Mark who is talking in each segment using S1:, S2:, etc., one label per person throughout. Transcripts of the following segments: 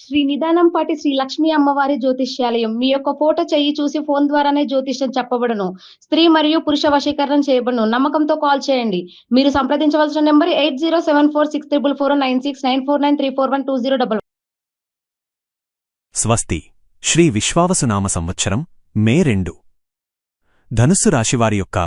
S1: శ్రీ నిదానంపాటి శ్రీ లక్ష్మీ అమ్మవారి జ్యోతిష్యాలయం. మీ యొక్క ఫోటో చెయ్యి చూసి ఫోన్ ద్వారానే జ్యోతిష్యం చెప్పబడను. స్త్రీ మరియు పురుష వశీకరణం చేయబడను. నమ్మకంతో కాల్ చేయండి. మీరు సంప్రదించవలసిన number eight zero seven four six triple four nine six nine four nine three four one two zero double.
S2: స్వస్తి. శ్రీ విశ్వావసునామ సంవత్సరం మే రెండు. ధనుస్సు రాశివారి యొక్క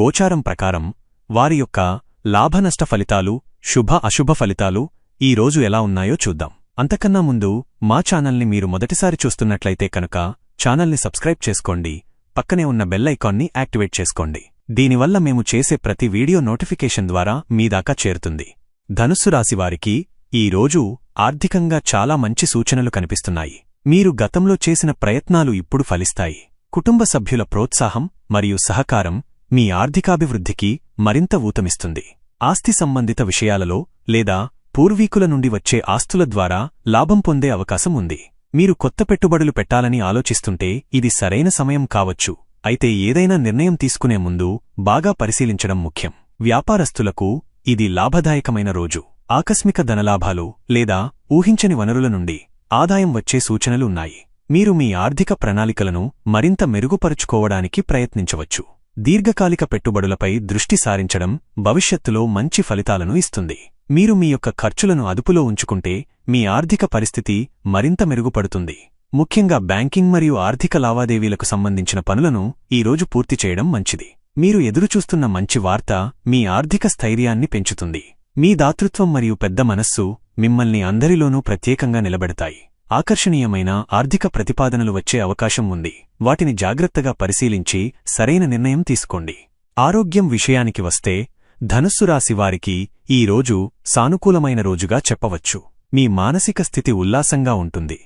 S2: గోచారం ప్రకారం వారి యొక్క లాభనష్ట ఫలితాలు శుభ అశుభ ఫలితాలు ఈ రోజు ఎలా ఉన్నాయో చూద్దాం. అంతకన్నా ముందు మా ఛానల్ని మీరు మొదటిసారి చూస్తున్నట్లయితే కనుక ఛానల్ని సబ్స్క్రైబ్ చేసుకోండి పక్కనే ఉన్న బెల్ ఐకాన్ని యాక్టివేట్ చేసుకోండి. దీనివల్ల మేము చేసే ప్రతి వీడియో నోటిఫికేషన్ ద్వారా మీదాకా చేరుతుంది. ధనుస్సు రాశివారికి ఈ రోజు ఆర్థికంగా చాలా మంచి సూచనలు కనిపిస్తున్నాయి. మీరు గతంలో చేసిన ప్రయత్నాలు ఇప్పుడు ఫలిస్తాయి. కుటుంబ సభ్యుల ప్రోత్సాహం మరియు సహకారం మీ ఆర్థికాభివృద్ధికి మరింత ఊతమిస్తుంది. ఆస్తి సంబంధిత విషయాలలో లేదా పూర్వీకుల నుండి వచ్చే ఆస్తుల ద్వారా లాభం పొందే అవకాశం ఉంది. మీరు కొత్త పెట్టుబడులు పెట్టాలని ఆలోచిస్తుంటే ఇది సరైన సమయం కావచ్చు. అయితే ఏదైనా నిర్ణయం తీసుకునే ముందు బాగా పరిశీలించడం ముఖ్యం. వ్యాపారస్తులకు ఇది లాభదాయకమైన రోజు. ఆకస్మిక ధనలాభాలు లేదా ఊహించని వనరుల నుండి ఆదాయం వచ్చే సూచనలు ఉన్నాయి. మీరు మీ ఆర్థిక ప్రణాళికలను మరింత మెరుగుపరుచుకోవడానికి ప్రయత్నించవచ్చు. దీర్ఘకాలిక పెట్టుబడులపై దృష్టి సారించడం భవిష్యత్తులో మంచి ఫలితాలను ఇస్తుంది. మీరు మీ యొక్క ఖర్చులను అదుపులో ఉంచుకుంటే మీ ఆర్థిక పరిస్థితి మరింత మెరుగుపడుతుంది. ముఖ్యంగా బ్యాంకింగ్ మరియు ఆర్థిక లావాదేవీలకు సంబంధించిన పనులను ఈరోజు పూర్తి చేయడం మంచిది. మీరు ఎదురుచూస్తున్న మంచి వార్త మీ ఆర్థిక స్థైర్యాన్ని పెంచుతుంది. మీ దాతృత్వం మరియు పెద్ద మనస్సు మిమ్మల్ని అందరిలోనూ ప్రత్యేకంగా నిలబెడతాయి. ఆకర్షణీయమైన ఆర్థిక ప్రతిపాదనలు వచ్చే అవకాశం ఉంది. వాటిని జాగ్రత్తగా పరిశీలించి సరైన నిర్ణయం తీసుకోండి. ఆరోగ్యం విషయానికి వస్తే ధనుస్సు రాశివారికి ఈరోజు ఈ రోజు సానుకూలమైన రోజుగా చెప్పవచ్చు. మీ మానసిక స్థితి ఉల్లాసంగా ఉంటుంది.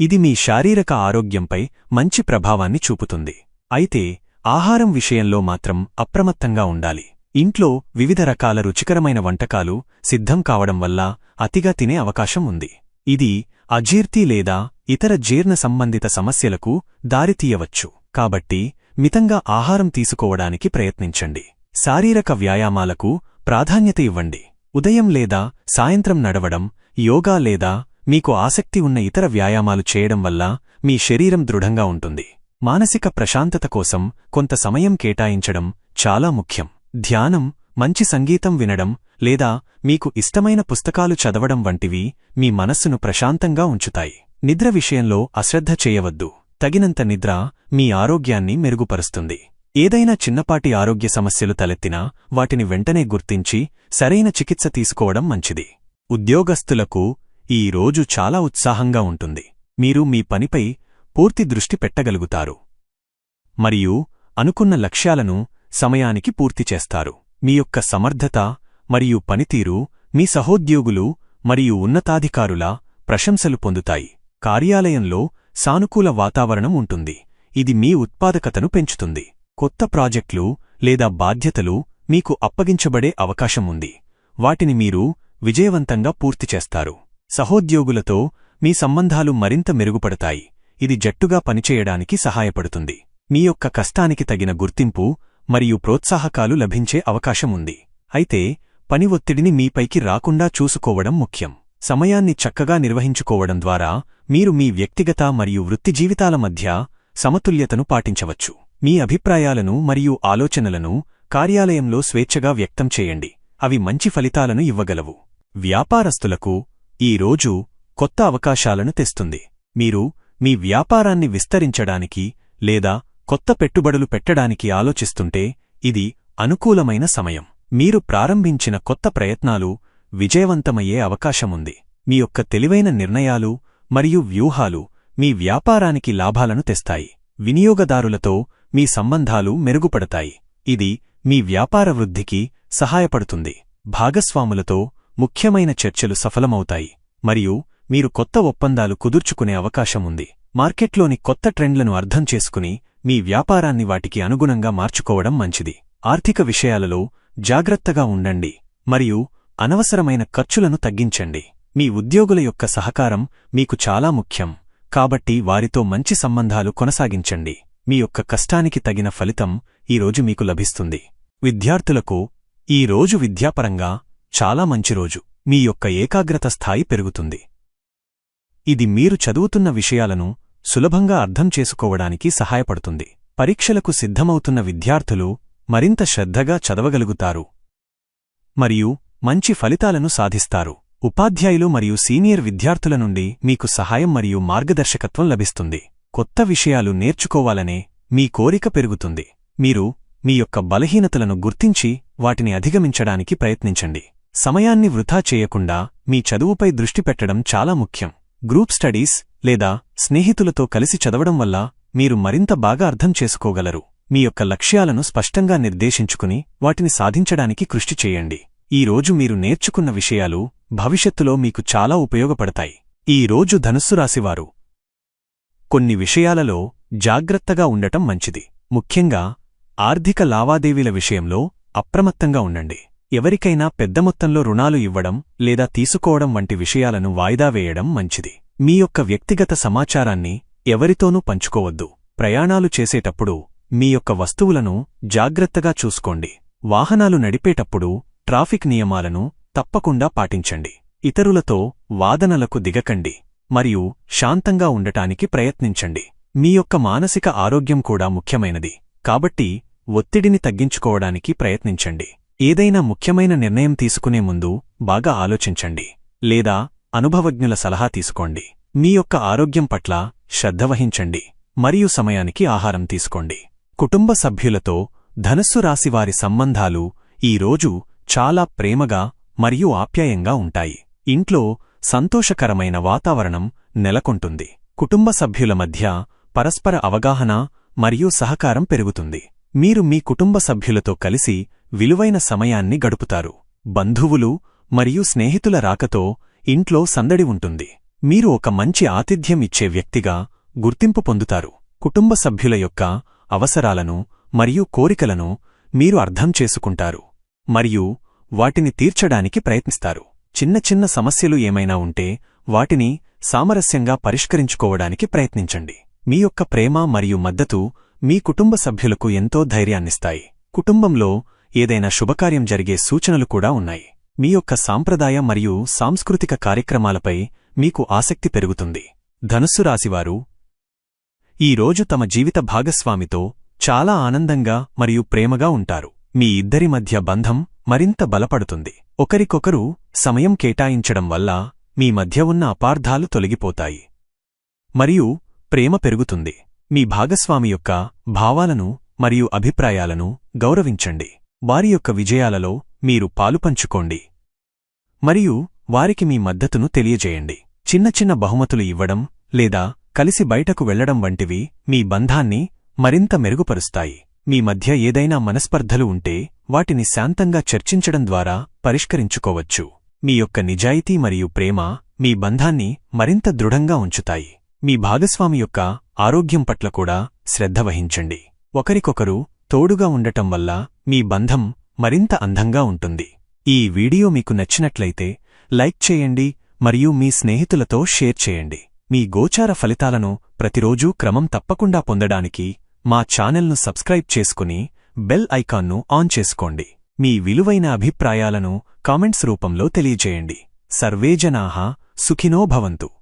S2: ఇది మీ శారీరక ఆరోగ్యంపై మంచి ప్రభావాన్ని చూపుతుంది. అయితే ఆహారం విషయంలో మాత్రం అప్రమత్తంగా ఉండాలి. ఇంట్లో వివిధ రకాల రుచికరమైన వంటకాలు సిద్ధం కావడం వల్ల అతిగా తినే అవకాశం ఉంది. ఇది అజీర్తి లేదా ఇతర జీర్ణ సంబంధిత సమస్యలకు దారితీయవచ్చు. కాబట్టి మితంగా ఆహారం తీసుకోవడానికి ప్రయత్నించండి. శారీరక వ్యాయామాలకు ప్రాధాన్యత ఇవ్వండి. ఉదయం లేదా సాయంత్రం నడవడం యోగా లేదా మీకు ఆసక్తి ఉన్న ఇతర వ్యాయామాలు చేయడం వల్ల మీ శరీరం దృఢంగా ఉంటుంది. మానసిక ప్రశాంతత కోసం కొంత సమయం కేటాయించడం చాలా ముఖ్యం. ధ్యానం మంచి సంగీతం వినడం లేదా మీకు ఇష్టమైన పుస్తకాలు చదవడం వంటివి మీ మనస్సును ప్రశాంతంగా ఉంచుతాయి. నిద్ర విషయంలో అశ్రద్ధ చేయవద్దు. తగినంత నిద్ర మీ ఆరోగ్యాన్ని మెరుగుపరుస్తుంది. ఏదైనా చిన్నపాటి ఆరోగ్య సమస్యలు తలెత్తినా వాటిని వెంటనే గుర్తించి సరైన చికిత్స తీసుకోవడం మంచిది. ఉద్యోగస్తులకు ఈ రోజు చాలా ఉత్సాహంగా ఉంటుంది. మీరు మీ పనిపై పూర్తి దృష్టి పెట్టగలుగుతారు. మరియు అనుకున్న లక్ష్యాలను సమయానికి పూర్తి చేస్తారు. మీ యొక్క సమర్థత మరియు పనితీరు మీ సహోద్యోగులు మరియు ఉన్నతాధికారుల ప్రశంసలు పొందుతాయి. కార్యాలయంలో సానుకూల వాతావరణం ఉంటుంది. ఇది మీ ఉత్పాదకతను పెంచుతుంది. కొత్త ప్రాజెక్టులు లేదా బాధ్యతలు మీకు అప్పగించబడే అవకాశం ఉంది. వాటిని మీరు విజయవంతంగా పూర్తి చేస్తారు. సహోద్యోగులతో మీ సంబంధాలు మరింత మెరుగుపడతాయి. ఇది జట్టుగా పనిచేయడానికి సహాయపడుతుంది. మీ యొక్క కష్టానికి తగిన గుర్తింపు మరియు ప్రోత్సాహకాలు లభించే అవకాశం ఉంది. అయితే పని ఒత్తిడిని మీపైకి రాకుండా చూసుకోవడం ముఖ్యం. సమయాన్ని చక్కగా నిర్వహించుకోవడం ద్వారా మీరు మీ వ్యక్తిగత మరియు వృత్తి జీవితాల మధ్య సమతుల్యతను పాటించవచ్చు. మీ అభిప్రాయాలను మరియు ఆలోచనలను కార్యాలయంలో స్వేచ్ఛగా వ్యక్తం చేయండి. అవి మంచి ఫలితాలను ఇవ్వగలవు. వ్యాపారస్తులకు ఈ రోజు కొత్త అవకాశాలను తెస్తుంది. మీరు మీ వ్యాపారాన్ని విస్తరించడానికి లేదా కొత్త పెట్టుబడులు పెట్టడానికి ఆలోచిస్తుంటే ఇది అనుకూలమైన సమయం. మీరు ప్రారంభించిన కొత్త ప్రయత్నాలు విజయవంతమయ్యే అవకాశముంది మీ యొక్క తెలివైన నిర్ణయాలు మరియు వ్యూహాలు మీ వ్యాపారానికి లాభాలను తెస్తాయి. వినియోగదారులతో మీ సంబంధాలు మెరుగుపడతాయి. ఇది మీ వ్యాపార వృద్ధికి సహాయపడుతుంది. భాగస్వాములతో ముఖ్యమైన చర్చలు సఫలమవుతాయి. మరియు మీరు కొత్త ఒప్పందాలు కుదుర్చుకునే అవకాశముంది మార్కెట్లోని కొత్త ట్రెండ్లను అర్థం చేసుకుని మీ వ్యాపారాన్ని వాటికి అనుగుణంగా మార్చుకోవడం మంచిది. ఆర్థిక విషయాలలో జాగ్రత్తగా ఉండండి. మరియు అనవసరమైన ఖర్చులను తగ్గించండి. మీ ఉద్యోగుల యొక్క సహకారం మీకు చాలా ముఖ్యం. కాబట్టి వారితో మంచి సంబంధాలు కొనసాగించండి. మీ యొక్క కష్టానికి తగిన ఫలితం ఈరోజు మీకు లభిస్తుంది. విద్యార్థులకు ఈ రోజు విద్యాపరంగా చాలా మంచి రోజు. మీ యొక్క ఏకాగ్రత స్థాయి పెరుగుతుంది. ఇది మీరు చదువుతున్న విషయాలను సులభంగా అర్థం చేసుకోవడానికి సహాయపడుతుంది. పరీక్షలకు సిద్ధమవుతున్న విద్యార్థులు మరింత శ్రద్ధగా చదవగలుగుతారు మరియు మంచి ఫలితాలను సాధిస్తారు. ఉపాధ్యాయులు మరియు సీనియర్ విద్యార్థుల నుండి మీకు సహాయం మరియు మార్గదర్శకత్వం లభిస్తుంది. కొత్త విషయాలు నేర్చుకోవాలనే మీ కోరిక పెరుగుతుంది. మీరు మీ యొక్క బలహీనతలను గుర్తించి వాటిని అధిగమించడానికి ప్రయత్నించండి. సమయాన్ని వృథా చేయకుండా మీ చదువుపై దృష్టి పెట్టడం చాలా ముఖ్యం. గ్రూప్ స్టడీస్ లేదా స్నేహితులతో కలిసి చదవడం వల్ల మీరు మరింత బాగా అర్థం చేసుకోగలరు. మీ యొక్క లక్ష్యాలను స్పష్టంగా నిర్దేశించుకుని వాటిని సాధించడానికి కృషి చేయండి. ఈ రోజు మీరు నేర్చుకున్న విషయాలు భవిష్యత్తులో మీకు చాలా ఉపయోగపడతాయి. ఈ రోజు ధనుస్సు రాశివారు కొన్ని విషయాలలో జాగ్రత్తగా ఉండటం మంచిది. ముఖ్యంగా ఆర్థిక లావాదేవీల విషయంలో అప్రమత్తంగా ఉండండి. ఎవరికైనా పెద్ద మొత్తంలో రుణాలు ఇవ్వడం లేదా తీసుకోవడం వంటి విషయాలను వాయిదా వేయడం మంచిది. మీ యొక్క వ్యక్తిగత సమాచారాన్ని ఎవరితోనూ పంచుకోవద్దు. ప్రయాణాలు చేసేటప్పుడు మీ యొక్క వస్తువులను జాగ్రత్తగా చూసుకోండి. వాహనాలు నడిపేటప్పుడు ట్రాఫిక్ నియమాలను తప్పకుండా పాటించండి. ఇతరులతో వాదనలకు దిగకండి. మరియు శాంతంగా ఉండటానికి ప్రయత్నించండి. మీ యొక్క మానసిక ఆరోగ్యం కూడా ముఖ్యమైనది. కాబట్టి ఒత్తిడిని తగ్గించుకోవడానికి ప్రయత్నించండి. ఏదైనా ముఖ్యమైన నిర్ణయం తీసుకునే ముందు బాగా ఆలోచించండి. లేదా అనుభవజ్ఞుల సలహా తీసుకోండి. మీ యొక్క ఆరోగ్యం పట్ల శ్రద్ధ వహించండి. మరియు సమయానికి ఆహారం తీసుకోండి. కుటుంబ సభ్యులతో ధనస్సు రాశివారి సంబంధాలు ఈ రోజు చాలా ప్రేమగా మరియు ఆప్యాయంగా ఉంటాయి. ఇంట్లో సంతోషకరమైన వాతావరణం నెలకొంటుంది. కుటుంబ సభ్యుల మధ్య పరస్పర అవగాహన మరియు సహకారం పెరుగుతుంది. మీరు మీ కుటుంబ సభ్యులతో కలిసి విలువైన సమయాన్ని గడుపుతారు. బంధువులు మరియు స్నేహితుల రాకతో ఇంట్లో సందడి ఉంటుంది. మీరు ఒక మంచి ఆతిథ్యం ఇచ్చే వ్యక్తిగా గుర్తింపు పొందుతారు. కుటుంబ సభ్యుల యొక్క అవసరాలను మరియు కోరికలను మీరు అర్థం చేసుకుంటారు మరియు వాటిని తీర్చడానికి ప్రయత్నిస్తారు. చిన్న చిన్న సమస్యలు ఏమైనా ఉంటే వాటిని సామరస్యంగా పరిష్కరించుకోవడానికి ప్రయత్నించండి. మీ యొక్క ప్రేమ మరియు మద్దతు మీ కుటుంబ సభ్యులకు ఎంతో ధైర్యాన్నిస్తాయి. కుటుంబంలో ఏదైనా శుభకార్యం జరిగే సూచనలు కూడా ఉన్నాయి. మీ యొక్క సాంప్రదాయ మరియు సాంస్కృతిక కార్యక్రమాలపై మీకు ఆసక్తి పెరుగుతుంది. ధనుస్సు రాశివారు ఈ రోజు తమ జీవిత భాగస్వామితో చాలా ఆనందంగా మరియు ప్రేమగా ఉంటారు. మీ ఇద్దరి మధ్య బంధం మరింత బలపడుతుంది. ఒకరికొకరు సమయం కేటాయించడం వల్ల మీ మధ్య ఉన్న అపార్థాలు తొలగిపోతాయి. మరియు ప్రేమ పెరుగుతుంది. మీ భాగస్వామి యొక్క భావాలను మరియు అభిప్రాయాలను గౌరవించండి. వారి యొక్క విజయాలలో మీరు పాలుపంచుకోండి మరియు వారికి మీ మద్దతును తెలియజేయండి. చిన్న చిన్న బహుమతులు ఇవ్వడం లేదా కలిసి బయటకు వెళ్ళడం వంటివి మీ బంధాన్ని మరింత మెరుగుపరుస్తాయి. మీ మధ్య ఏదైనా మనస్పర్ధలు ఉంటే వాటిని శాంతంగా చర్చించడం ద్వారా పరిష్కరించుకోవచ్చు. మీ యొక్క నిజాయితీ మరియు ప్రేమ మీ బంధాన్ని మరింత దృఢంగా ఉంచుతాయి. మీ భాగస్వామి యొక్క ఆరోగ్యం పట్ల కూడా శ్రద్ధ వహించండి. ఒకరికొకరు తోడుగా ఉండటం వల్ల మీ బంధం మరింత అందంగా ఉంటుంది. ఈ వీడియో మీకు నచ్చినట్లయితే లైక్ చేయండి మరియు మీ స్నేహితులతో షేర్ చేయండి. మీ గోచార ఫలితాలను ప్రతిరోజూ క్రమం తప్పకుండా పొందడానికి మా ఛానల్ను సబ్స్క్రైబ్ చేసుకుని బెల్ ఐకాన్ను ఆన్ చేసుకోండి. మీ విలువైన అభిప్రాయాలను కామెంట్స్ రూపంలో తెలియజేయండి. సర్వేజనాహ సుఖినో భవంతు.